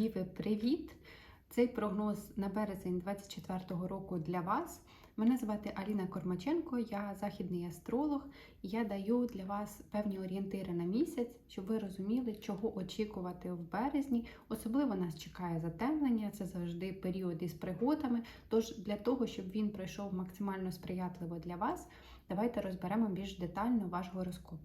Діви, привіт! Цей прогноз на березень 2024 року для вас. Мене звати Аліна Кормаченко, я західний астролог, я даю для вас певні орієнтири на місяць, щоб ви розуміли, чого очікувати в березні. Особливо нас чекає затемнення, це завжди період із пригодами. Тож для того, щоб він пройшов максимально сприятливо для вас, давайте розберемо більш детально ваш гороскоп.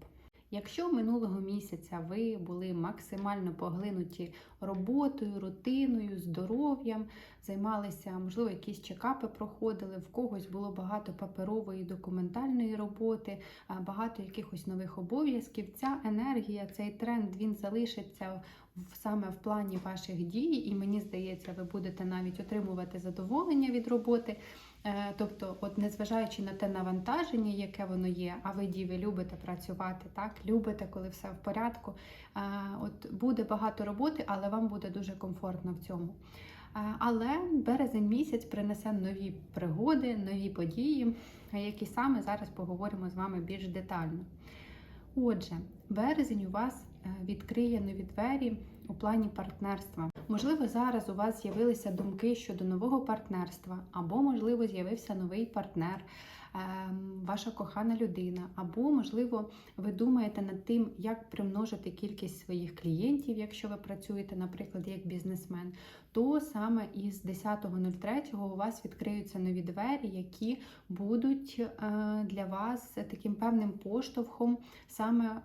Якщо минулого місяця ви були максимально поглинуті роботою, рутиною, здоров'ям, займалися, можливо, якісь чекапи проходили, в когось було багато паперової документальної роботи, багато якихось нових обов'язків, ця енергія, цей тренд він залишиться саме в плані ваших дій, і мені здається, ви будете навіть отримувати задоволення від роботи. Е, тобто, от незважаючи на те навантаження, яке воно є, а ви діви любите працювати, так любите, коли все в порядку. Е, от буде багато роботи, але вам буде дуже комфортно в цьому. Е, але березень місяць принесе нові пригоди, нові події, які саме зараз поговоримо з вами більш детально. Отже, березень у вас відкриє нові двері у плані партнерства. Можливо, зараз у вас з'явилися думки щодо нового партнерства, або, можливо, з'явився новий партнер, ем, ваша кохана людина, або, можливо, ви думаєте над тим, як примножити кількість своїх клієнтів, якщо ви працюєте, наприклад, як бізнесмен, то саме із 10.03 у вас відкриються нові двері, які будуть е, для вас таким певним поштовхом саме.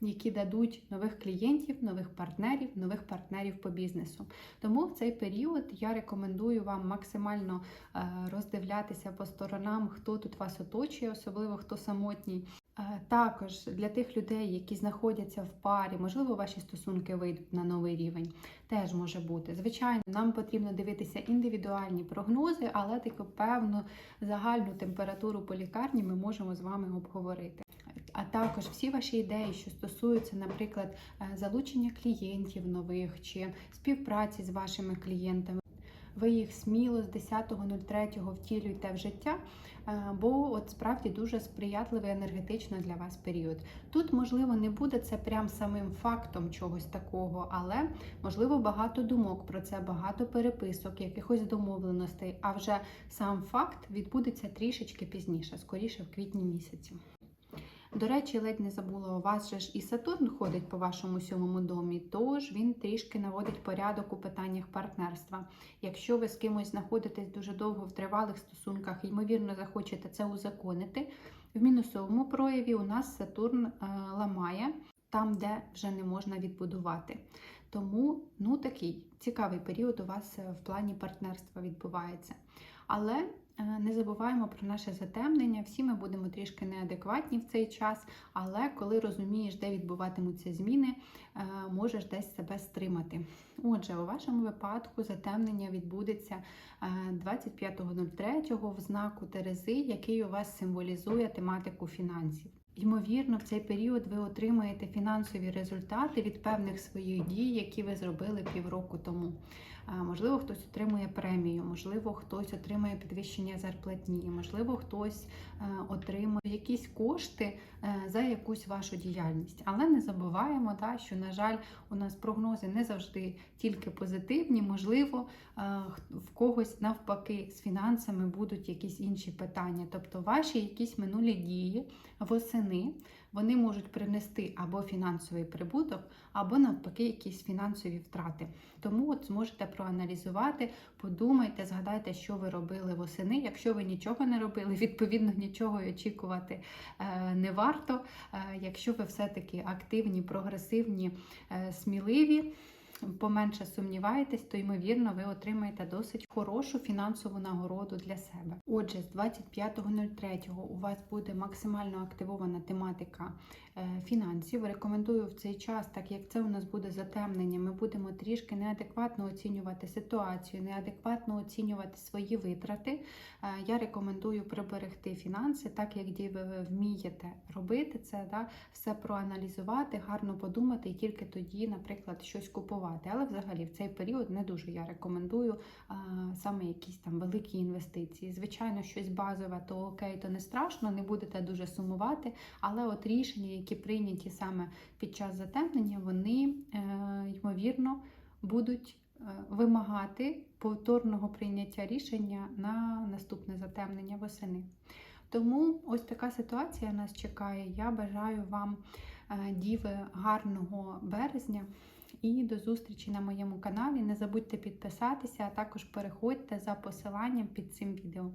Які дадуть нових клієнтів, нових партнерів, нових партнерів по бізнесу. Тому в цей період я рекомендую вам максимально е, роздивлятися по сторонам, хто тут вас оточує, особливо хто самотній. Е, також для тих людей, які знаходяться в парі, можливо, ваші стосунки вийдуть на новий рівень, теж може бути. Звичайно, нам потрібно дивитися індивідуальні прогнози, але таку певну загальну температуру по лікарні ми можемо з вами обговорити а також всі ваші ідеї, що стосуються, наприклад, е, залучення клієнтів нових чи співпраці з вашими клієнтами. Ви їх сміло з 10.03 втілюєте в життя, е, бо от справді дуже сприятливий енергетично для вас період. Тут, можливо, не буде це прям самим фактом чогось такого, але можливо багато думок про це, багато переписок, якихось домовленостей. А вже сам факт відбудеться трішечки пізніше, скоріше в квітні місяці. До речі, ледь не забула, у вас же ж і Сатурн ходить по вашому сьомому домі, тож він трішки наводить порядок у питаннях партнерства. Якщо ви з кимось знаходитесь дуже довго в тривалих стосунках, ймовірно, захочете це узаконити. В мінусовому прояві у нас Сатурн е, ламає там, де вже не можна відбудувати. Тому ну такий цікавий період у вас е, в плані партнерства відбувається. Але не забуваємо про наше затемнення. Всі ми будемо трішки неадекватні в цей час, але коли розумієш, де відбуватимуться зміни, е, можеш десь себе стримати. Отже, у вашому випадку затемнення відбудеться 25.03 е, в знаку Терези, який у вас символізує тематику фінансів. Ймовірно, в цей період ви отримаєте фінансові результати від певних своїх дій, які ви зробили півроку тому. Можливо, хтось отримує премію, можливо, хтось отримує підвищення зарплатні, можливо, хтось е, отримує якісь кошти е, за якусь вашу діяльність. Але не забуваємо, да, що, на жаль, у нас прогнози не завжди тільки позитивні, можливо, е, в когось навпаки з фінансами будуть якісь інші питання. Тобто ваші якісь минулі дії восени вони можуть принести або фінансовий прибуток, або навпаки, якісь фінансові втрати. Тому от зможете проаналізувати, подумайте, згадайте, що ви робили восени. Якщо ви нічого не робили, відповідно нічого очікувати е, не варто. Е, якщо ви все-таки активні, прогресивні, е, сміливі поменше сумніваєтесь, то ймовірно ви отримаєте досить хорошу фінансову нагороду для себе. Отже, з 25.03 у вас буде максимально активована тематика е, фінансів. Рекомендую в цей час, так як це у нас буде затемнення, ми будемо трішки неадекватно оцінювати ситуацію, неадекватно оцінювати свої витрати. Е, я рекомендую приберегти фінанси, так як ви вмієте робити це, да, все проаналізувати, гарно подумати і тільки тоді, наприклад, щось купувати інвестувати. Але взагалі в цей період не дуже я рекомендую а, саме якісь там великі інвестиції. Звичайно, щось базове, то окей, то не страшно, не будете дуже сумувати. Але от рішення, які прийняті саме під час затемнення, вони, е, ймовірно, будуть е, вимагати повторного прийняття рішення на наступне затемнення восени. Тому ось така ситуація нас чекає. Я бажаю вам, діви, гарного березня і до зустрічі на моєму каналі. Не забудьте підписатися, а також переходьте за посиланням під цим відео.